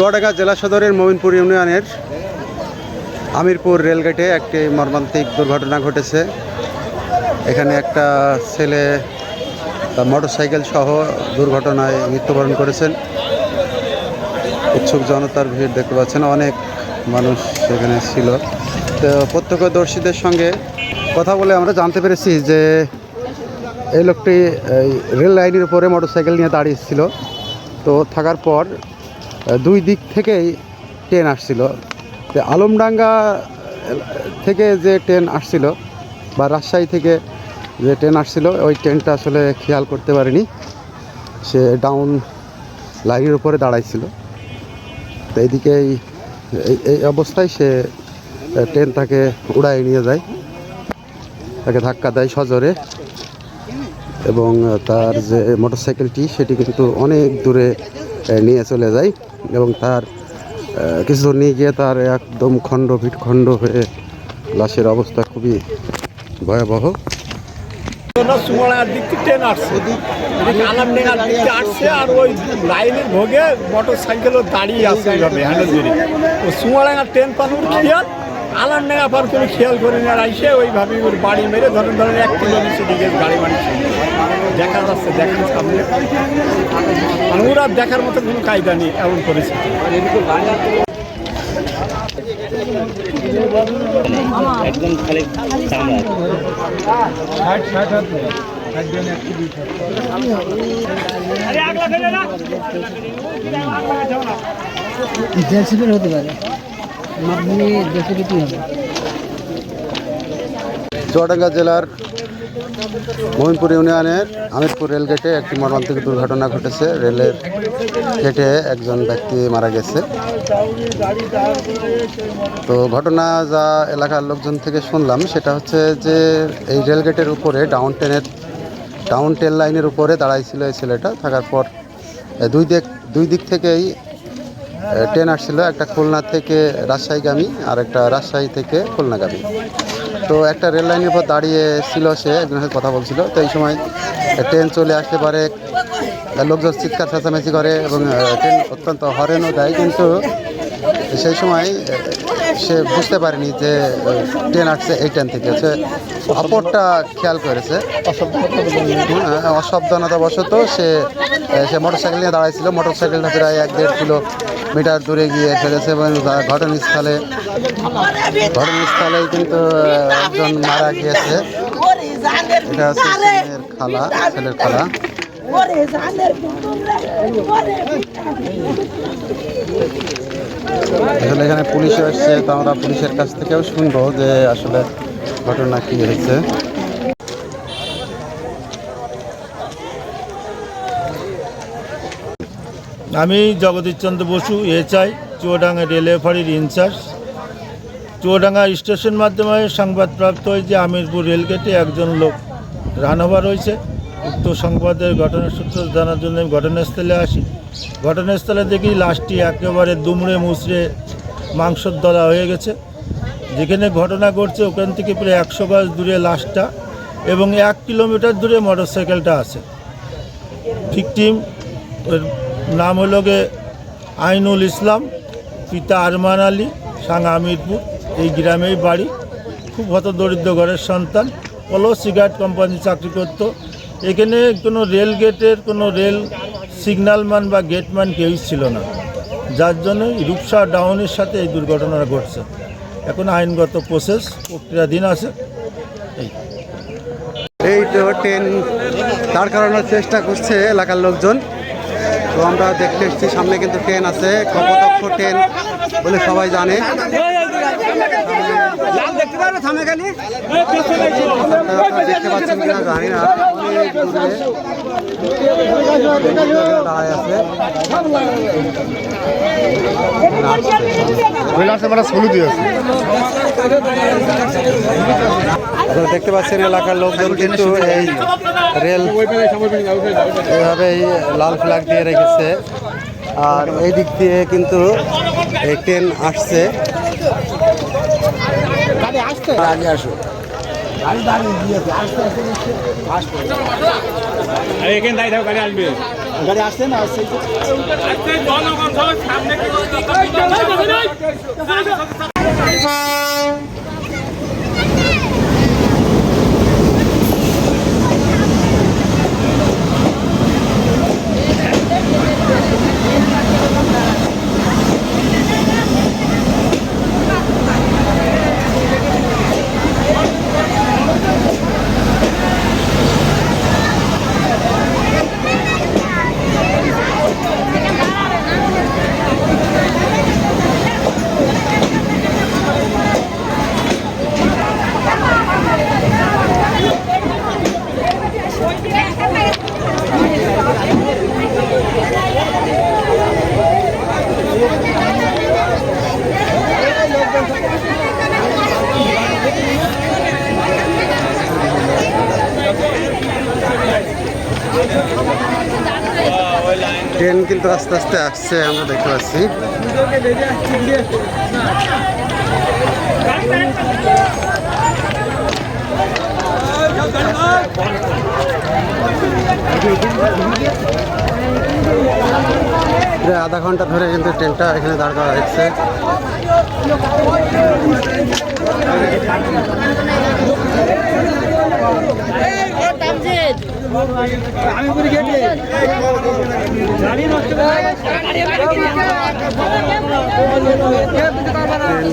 চুয়াডাঙ্গা জেলা সদরের মোমিনপুর ইউনিয়নের আমিরপুর রেলগেটে একটি মর্মান্তিক দুর্ঘটনা ঘটেছে। এখানে একটা ছেলে মোটরসাইকেল সহ দুর্ঘটনায় মৃত্যুবরণ করেছেন। উৎসুক জনতার ভিড় দেখতে পাচ্ছেন, অনেক মানুষ সেখানে ছিল। তো প্রত্যক্ষদর্শীদের সঙ্গে কথা বলে আমরা জানতে পেরেছি যে এই লোকটি রেল লাইনের উপরে মোটরসাইকেল নিয়ে দাঁড়িয়েছিল তো থাকার পর দুই দিক থেকেই ট্রেন আসছিল। তো আলমডাঙ্গা থেকে যে ট্রেন আসছিল বা রাজশাহী থেকে যে ট্রেন আসছিল, ওই ট্রেনটা আসলে খেয়াল করতে পারেনি। সে ডাউন লাইনের উপরে দাঁড়াইছিল। তো এইদিকে এই অবস্থায় সে ট্রেন তাকে উড়াই নিয়ে যায়। তাকে ধাক্কা দেয় সজোরে। এবং তার যে মোটরসাইকেলটি সেটি কিন্তু অনেক দূরে নিয়ে চলে যায় এবং তার কিছু দূর নিয়ে গিয়ে তার একদম খণ্ড ভিট খণ্ড হয়ে লাশের অবস্থা খুবই ভয়াবহ জন্য দিক থেকে ট্রেন আসছে এদিকে দিক থেকে আসছে আর ওই লাইনের ভোগে মোটর সাইকেলও দাঁড়িয়ে আছে এইভাবে হ্যান্ডেল ধরে ও সুমড়াঙ্গার ট্রেন পানোর খেয়াল আলামডেঙ্গা পার কোনো খেয়াল করে আর আইসে ওইভাবে ওর বাড়ি মেরে ধরেন ধরেন এক কিলো নিচে দিকে গাড়ি মারি দেখা যাচ্ছে দেখেন সামনে। মানে ওরা দেখার মতো কোনো কায়দা নেই এমন করেছে। একদম খালি চামড়া। জেলসিপের হতে পারে মাধ্যমে দেশে কিছু হবে চুয়াডাঙ্গা জেলার মোমিনপুর ইউনিয়নের আমিরপুর রেলগেটে একটি মর্মান্তিক দুর্ঘটনা ঘটেছে। রেলের গেটে একজন ব্যক্তি মারা গেছে। তো ঘটনা যা এলাকার লোকজন থেকে শুনলাম, সেটা হচ্ছে যে এই রেলগেটের উপরে ডাউন ট্রেনের, ডাউন ট্রেন লাইনের উপরে দাঁড়াইছিল এই ছেলেটা। থাকার পর দুই দিক দুই দিক থেকেই ট্রেন আসছিল, একটা খুলনা থেকে রাজশাহীগামী আর একটা রাজশাহী থেকে খুলনাগামী। তো একটা রেল লাইনের উপর দাঁড়িয়ে ছিল সে একজনের সাথে কথা বলছিল। তো এই সময় ট্রেন চলে আসতে পারে লোকজন চিৎকার চেঁচামেচি করে এবং ট্রেন অত্যন্ত হরেনও দেয় কিন্তু সেই সময় সে বুঝতে পারেনি যে ট্রেন আসছে এই ট্রেন থেকে। সে অপরটা খেয়াল করেছে। অসাবধানতাবশত সে সে মোটরসাইকেল নিয়ে দাঁড়াইছিল মোটরসাইকেলটা প্রায় এক দেড় কিলো মিটার দূরে গিয়ে ফেলেছে এবং ঘটনাস্থলে, ঘটনাস্থলেই কিন্তু একজন মারা গিয়েছে। এটা হচ্ছে খালা, ছেলের খালা। আসলে এখানে পুলিশও এসছে, তো আমরা পুলিশের কাছ থেকেও শুনব যে আসলে ঘটনা কি হয়েছে। আমি Jagadishchandra Basu SI Chuadanga railway in-charge. Chuadanga station মাধ্যমে সংবাদপ্রাপ্ত হয় যে আমিরপুর রেলগেটে একজন লোক রানওভার হয়েছে। উক্ত সংবাদের ঘটনার সূত্র জানার জন্য আমি ঘটনাস্থলে আসি। ঘটনাস্থলে দেখি লাশটি একেবারে দুমড়ে মুচড়ে মাংসর দলা হয়ে গেছে। যেখানে ঘটনা ঘটছে ওখান থেকে প্রায় একশো গাছ দূরে লাশটা এবং এক কিলোমিটার দূরে মোটরসাইকেলটা আছে। ভিকটিম ওর নাম হলো গে আইনুল ইসলাম, পিতা আরমান আলী সাং আমিরপুর। এই গ্রামেই বাড়ি। খুব হত দরিদ্র ঘরের সন্তান। পলো সিগারেট কোম্পানি চাকরি করতো। এখানে কোনো রেল গেটের কোনো রেল সিগন্যালম্যান বা গেটম্যান কেউই ছিল না। যার জন্য রূপসা ডাউনের সাথে এই দুর্ঘটনাটা ঘটছে। এখন আইনগত প্রসেস প্রক্রিয়াধীন আছে। এই। ট্রেন দাঁড় করানোর চেষ্টা করছে এলাকার লোকজন। তো আমরা দেখতে এসেছি সামনে কিন্তু ট্রেন আছে কপতক্ষ ট্রেন বলে সবাই জানে। দেখতে পাচ্ছেন কিনা জানি না। অনেক দূরে দেখতে পাচ্ছেন এলাকার লোকজন কিন্তু এই রেল এভাবেই লাল ফ্ল্যাগ দিয়ে রেখেছে। আর এই দিক দিয়ে কিন্তু এই ট্রেন আসছে। এখানে দাঁড়িয়ে থাকো গাড়ি আসবে গাড়ি আসছে না আসছে ট্রেন কিন্তু আস্তে আস্তে আসছে আমরা দেখতে পাচ্ছি। প্রায় আধা ঘণ্টা ধরে কিন্তু ট্রেনটা এখানে দাঁড় করা হয়েছে।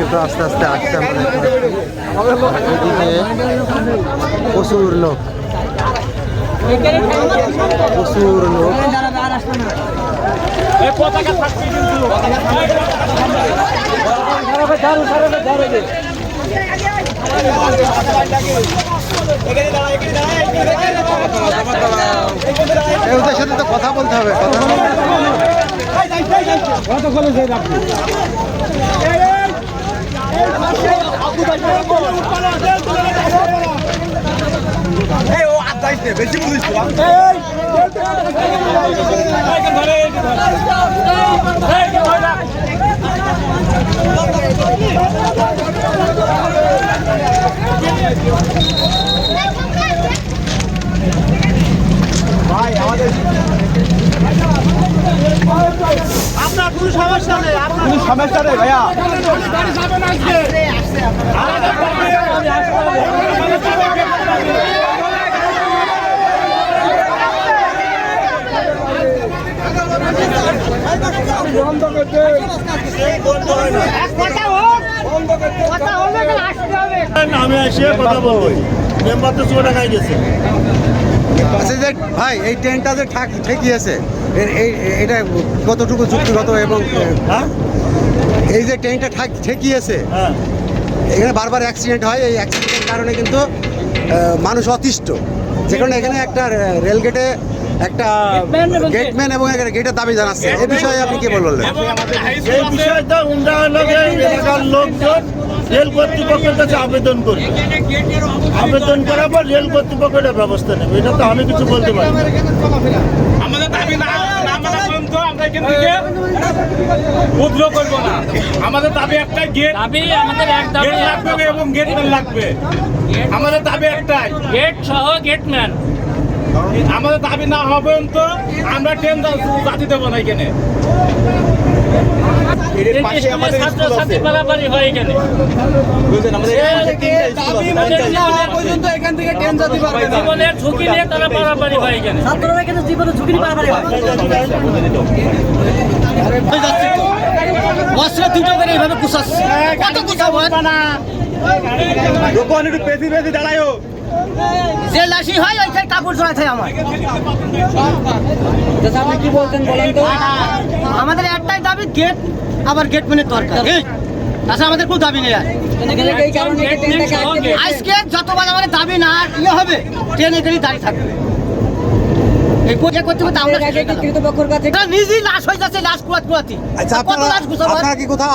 ট্রেন আস্তে আস্তে আসছে প্রচুর লোক। প্রচুর লোক। ওদের সাথে তো কথা বলতে হবে কথা কোনো সমস্যা নেই ভাইয়া আমি এসে কথা বলব। মেম্বার তো চুয়া টাকায় গেছে। আচ্ছা যে ভাই এই ট্রেনটা যে ঠাক ঠেকিয়েছে এটা কতটুকু যুক্তিগত এবং হ্যাঁ? এই যে ট্রেনটা ঠাক ঠেকিয়েছে হ্যাঁ। এখানে বারবার অ্যাক্সিডেন্ট হয় এই অ্যাক্সিডেন্টের কারণে কিন্তু মানুষ অতিষ্ঠ। যে কারণে এখানে একটা রেল গেটে একটা গেটম্যান এবং একটা গেটের দাবি জানাচ্ছে। এ বিষয়ে আপনি কি বললেন? এই বিষয়টা এলাকার লোকজন রেল কর্তৃপক্ষের কাছে আবেদন করবে। আবেদন করার পর রেল কর্তৃপক্ষ এটা ব্যবস্থা নেবে। এটা তো আমি কিছু বলতে পারি না। আমাদের দাবি না না পর্যন্ত আমরা এখান থেকে উদ্র করব না। আমাদের দাবি একটা গেট দাবি আমাদের এক দাবি গেট লাগবে এবং গেটম্যান লাগবে। আমাদের দাবি একটাই। গেট সহ গেটম্যান আমাদের দাবি না হওয়া পর্যন্ত আমরা ট্রেন জাতি দেবো না এখানে। হয় হয় ছাত্ররা কিন্তু জীবনে ঝুঁকি পারাপারি হয়। বছরে দুটো করে এইভাবে কুচাচ্ছে কত কুচাবো দোকান একটু পেছি পেছি দাঁড়ায়ও যে লাশি হয় ওইখানে কাপড় জড়াই থাকে আমার। আপনি কি বলতেন বলেন তো? আমাদের একটাই দাবি গেট আবার গেট মানে দরকার। তাছাড়া আমাদের কোনো দাবি নেই আর। গেট আজকে যতবার আমাদের দাবি না ইয়ে হবে ট্রেনে গেলে দাঁড়িয়ে থাকবে।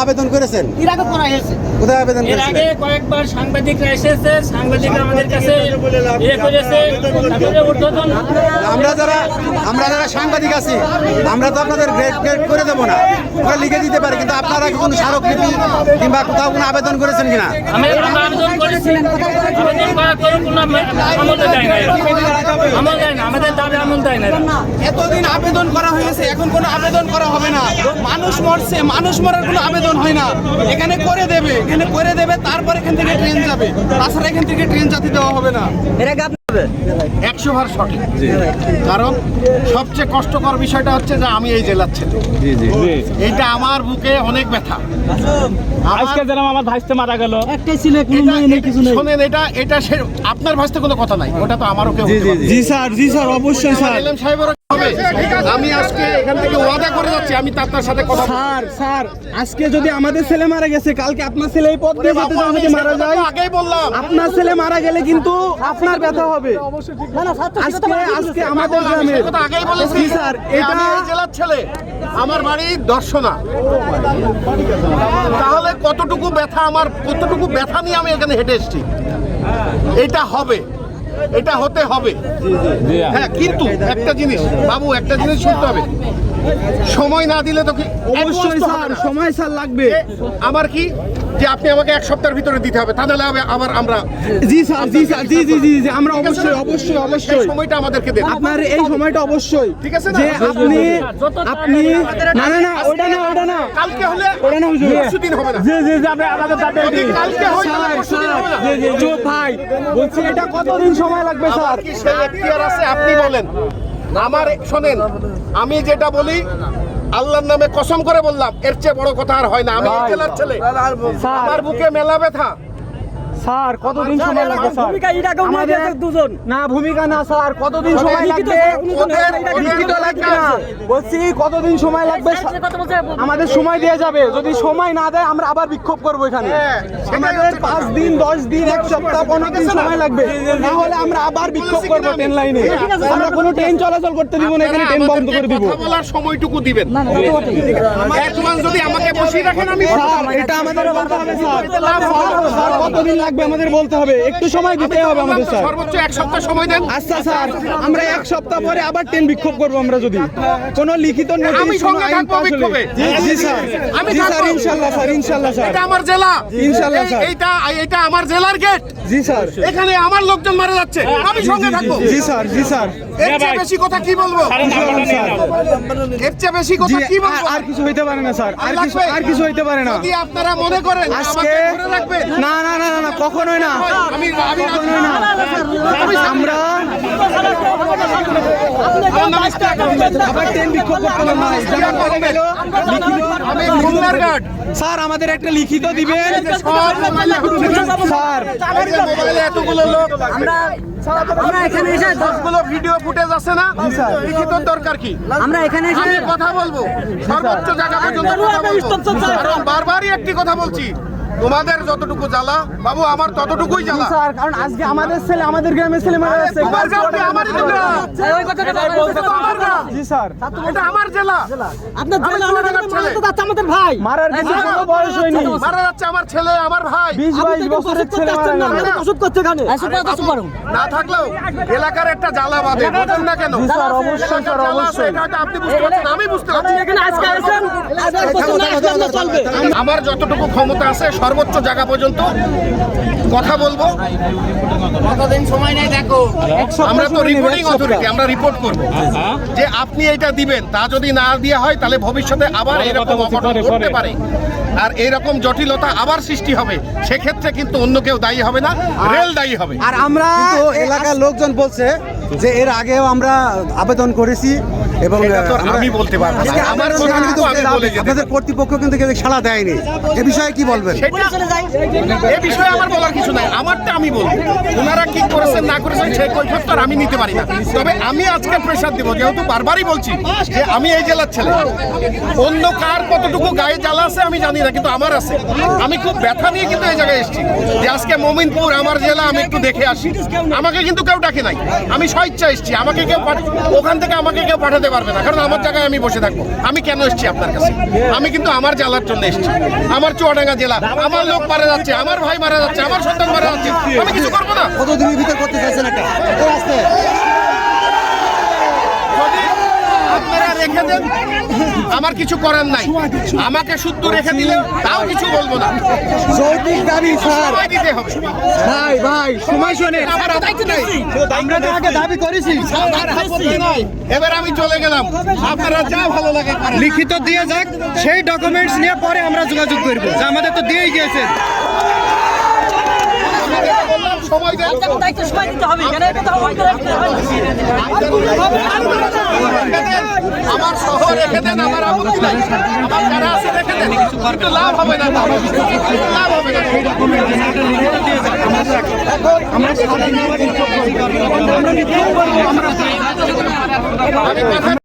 আবেদন করেছেন? এর আগে করা হয়েছে। কোথায় আবেদন এর আগে করেছিলেন কয়েকবার সাংবাদিকরা এসেছে সাংবাদিকরা আমাদের কাছে ইয়ে আমরা যারা আমরা যারা সাংবাদিক আছি আমরা তো আপনাদের গ্রেড গ্রেড করে দেবো না। আমরা লিখে দিতে পারি কিন্তু আপনারা কি কোনো স্মারকলিপি কিংবা কোথাও কোনো আবেদন করেছেন কিনা? আমাদের দাবি আমল দেয় না। এতদিন আবেদন করা হয়েছে, এখন কোনো আবেদন করা হবে না। মানুষ মরছে, মানুষ মরার কোনো আবেদন হয় না। এখানে করে দেবে, এখানে করে দেবে, তারপর এখান থেকে ট্রেন যাবে। তাছাড়া এখান থেকে ট্রেন যাতে দেওয়া হবে না। একশো ভার সঠিক। কারণ সবচেয়ে কষ্টকর বিষয়টা হচ্ছে যে আমি এই জেলার ছেলে। এইটা আমার বুকে অনেক ব্যথা। আজকে যেরকম আমার ভাইস্তে মারা গেল এটা- শোনেন এটা এটা আপনার ভাষতে কোনো কথা নাই ওটা তো আমারও কেউ জি স্যার জি স্যার অবশ্যই স্যার। হবে। আমি আজকে এখান থেকে ওয়াদা করে যাচ্ছি আমি তার সাথে কথা স্যার স্যার আজকে যদি আমাদের ছেলে মারা গেছে কালকে আপনার ছেলে এই পথ দিয়ে যেতে যদি মারা যায় আগেই বললাম। আপনার ছেলে মারা গেলে কিন্তু আপনার ব্যথা হবে। আজকে আজকে আমাদের আমি গ্রামে আগেই বলেছি। স্যার এটা এই জেলার ছেলে। আমার বাড়ি দর্শনা। তাহলে কতটুকু ব্যথা আমার কতটুকু ব্যথা নিয়ে আমি এখানে হেঁটে এসেছি? এটা হবে। এটা হতে হবে। হ্যাঁ কিন্তু একটা জিনিস বাবু একটা জিনিস শুনতে হবে। সময় না দিলে তো কি? অবশ্যই স্যার সময় স্যার লাগবে। আমার কি? যে আপনি আমাকে এক সপ্তাহের ভিতরে দিতে হবে তা নাহলে হবে- আবার আমরা জি স্যার জি স্যার জি জি জি জি আমরা অবশ্যই অবশ্যই অবশ্যই। সময়টা আমাদেরকে দেন। আপনার এই সময়টা অবশ্যই। ঠিক আছে না? যে আপনি আপনি না না না ওটা না ওটা না। কালকে হলে ওটা না হুজুর। পরশুদিন হবে না। জি জি জি আমরা আমাদের দাবি যদি কালকে তাহলে স্যার হবে না। জি জি চুপ ভাই বলছি এটা কতদিন সময় লাগবে স্যার? কি সেই এখতিয়ার আছে? আপনি বলেন। আমার শোনেন আমি যেটা বলি আল্লাহর নামে কসম করে বললাম এর চেয়ে বড় কথা আর হয় না। আমি জেলার ছেলে। আমার বুকে মেলা ব্যথা। স্যার কতদিন সময় লাগবে স্যার? আমাদের দুজন। না ভূমিকা না স্যার কতদিন সময় লাগবে? লিখিত লাগবে না বলছি কতদিন সময় লাগবে আমাদের সময় দেওয়া যাবে। যদি সময় না দেয় আমরা আবার বিক্ষোভ করব এখানে। হ্যাঁ, আমাদের পাঁচ দিন দশ দিন এক সপ্তাহ পনেরো দিন সময় লাগবে। না হলে আমরা আবার বিক্ষোভ করব ট্রেন লাইনে। আমরা কোনো ট্রেন চলাচল করতে দিব না এখানে ট্রেন বন্ধ করে দিব। বলার সময়টুকু দিবেন। এক মাস যদি আমাকে বসিয়ে রাখেন আমি এটা আমাদের কতদিন লাগবে? আমাদের বলতে হবে। একটু সময় দিতে হবে আমাদের স্যার। সর্বোচ্চ এক সপ্তাহ সময় দেন। আচ্ছা স্যার। আমরা এক সপ্তাহ পরে আবার ট্রেন বিক্ষোভ করব আমরা যদি। কোনো লিখিত নোটিশ আমি সঙ্গে থাকব বিক্ষোভে। জি জি স্যার। আমি স্যার থাকব। ইনশাল্লাহ স্যার ইনশাল্লাহ স্যার। এটা আমার জেলা। ইনশাল্লাহ, এই- স্যার। এইটা এইটা আমার জেলার গেট জি স্যার। এখানে আমার লোকজন মারা যাচ্ছে। আমি সঙ্গে থাকব। জি স্যার জি স্যার। এর চেয়ে বেশি কথা কি বলব? এর চেয়ে বেশি কথা কি আর- বলব? আর কিছু হইতে পারে না স্যার। আর কিছু লাগবে? আর কিছু হইতে পারে না। যদি আপনারা মনে করেন আজকে আমাকে ধরে রাখবেন। না না না না কখনোই না কখনোই না আমরা স্যার আমাদের একটা লিখিত দিবেন। স্যার এতগুলো লোক আমরা এখানে এসে দশগুলো ভিডিও ফুটেজ আছে না লিখিত দরকার কি আমরা এখানে আমি কথা বলব সর্বোচ্চ জায়গা পর্যন্ত বারবারই একটি কথা বলছি তোমাদের যতটুকু জ্বালা বাবু আমার ততটুকুই জ্বালা। স্যার কারণ আজকে আমাদের ছেলে আমাদের গ্রামের ছেলে তোমার গ্রাম আমারই জি স্যার। এটা আমার জেলা আপনার ছেলে। আমাদের ভাই। মারার কিছু কোনো বয়স হয়নি? মারা যাচ্ছে আমার ছেলে আমার ভাই। বিশ বাইশ বছরের ছেলে মারা ওষুধ করছে এখানে। না থাকলেও এলাকার একটা জ্বালা বাঁধে বোঝেন না কেন? জি স্যার, অবশ্যই স্যার, অবশ্যই। এটা আপনি বুঝতে পারছেন আমি বুঝতে পারছি। এখানে আজকে আসেন আমার যতটুকু ক্ষমতা আছে সর্বোচ্চ জায়গা পর্যন্ত কথা বলব। আমরা তো রিপোর্টিং অথরিটি আমরা রিপোর্ট করব। যে আপনি এটা দিবেন তা যদি না দেওয়া হয় তাহলে ভবিষ্যতে আবার এরকম অঘটন ঘটতে পারে। আর এরকম জটিলতা আবার সৃষ্টি হবে সেক্ষেত্রে কিন্তু অন্য কেউ দায়ী হবে না রেল দায়ী হবে। আর আমরা এলাকার লোকজন বলছে যে এর আগেও আমরা আবেদন করেছি এবং আমি বলতে পারব আপনাদের কর্তৃপক্ষ কিন্তু সাড়া দেয়নি। এ বিষয়ে কি বলবেন? এ বিষয়ে আমার বলার কিছু নাই। আমারটা আমি বলব। ওনারা কি করেছেন না করেছেন সেই আর আমি নিতে পারি না। তবে আমি আজকে প্রেশার দেবো। যেহেতু বারবারই বলছি যে আমি এই জেলার ছেলে। অন্য কার কতটুকু গায়ে জ্বালা আছে আমি জানি না কিন্তু আমার আছে। আমি খুব ব্যথা নিয়ে কিন্তু এই জায়গায় এসেছি। যে আজকে মমিনপুর আমার জেলা আমি একটু দেখে আসি। আমাকে কিন্তু কেউ ডাকে নাই। আমি স্বেচ্ছা এসেছি। আমাকে কেউ ওখান থেকে আমাকে কেউ পাঠাতে পারবে না। কারণ আমার জায়গায় আমি বসে থাকব। আমি কেন এসছি আপনার কাছে? আমি কিন্তু আমার জেলার জন্য এসছি। আমার চুয়াডাঙ্গা জেলা, আমার লোক মারা যাচ্ছে, আমার ভাই মারা যাচ্ছে, আমার সন্তান মারা যাচ্ছে। আমি কিছু করব না। কতদিনের ভিতর করতে চাইছেন একটা এই আসতে যদি আপনারা রেখে দেন আমার কিছু করার নাই। আমাকে শুদ্ধ রেখে দিলে তাও কিছু বলব না। যৌতুক দাবি স্যার। দিতে হবে। ভাই ভাই সময় শোনেন। আমার দায়িত্ব নেই। আমরা তো আগে দাবি করেছি। এবার আমি চলে গেলাম। আপনারা যা ভালো লাগে লিখিত দিয়ে যাক সেই ডকুমেন্টস নিয়ে পরে আমরা যোগাযোগ করব। যে আমাদের তো দিয়েই গিয়েছেন আপনাদেরকে বললাম সময় দেন আমার শহর রেখে দেন আমার আপত্তি নাই আমার যারা আছে রেখে দেন। কিন্তু লাভ হবে না লাভ হবে না। আমি কথা